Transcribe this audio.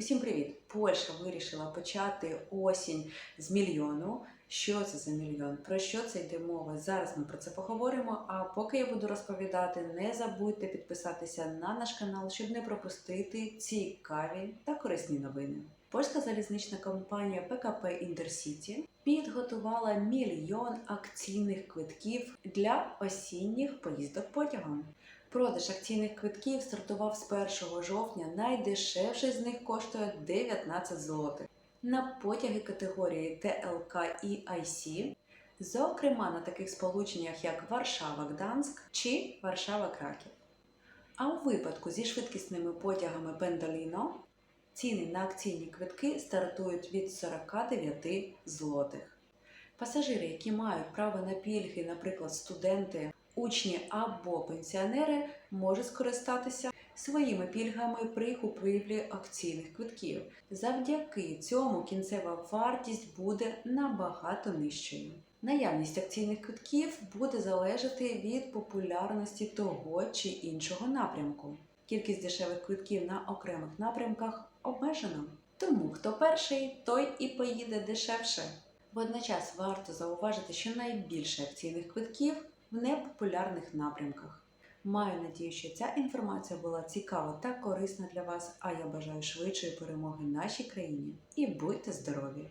Усім привіт! Польща вирішила почати осінь з мільйону. Що це за мільйон? Про що це йде мова? Зараз ми про це поговоримо. А поки я буду розповідати, не забудьте підписатися на наш канал, щоб не пропустити цікаві та корисні новини. Польська залізнична компанія ПКП Інтерсіті підготувала мільйон акційних квитків для осінніх поїздок потягом. Продаж акційних квитків стартував з 1 жовтня. Найдешевший з них коштує 19 злотих. На потяги категорії ТЛК і IC, зокрема на таких сполученнях як Варшава-Гданськ чи Варшава-Краків. А у випадку зі швидкісними потягами Пендоліно ціни на акційні квитки стартують від 49 злотих. Пасажири, які мають право на пільги, наприклад, студенти, учні або пенсіонери, можуть скористатися своїми пільгами при купівлі акційних квитків. Завдяки цьому кінцева вартість буде набагато нижчою. Наявність акційних квитків буде залежати від популярності того чи іншого напрямку. Кількість дешевих квитків на окремих напрямках обмежена. Тому хто перший, той і поїде дешевше. Водночас варто зауважити, що найбільше акційних квитків в непопулярних напрямках. Маю надію, що ця інформація була цікава та корисна для вас, а я бажаю швидшої перемоги нашій країні і будьте здорові!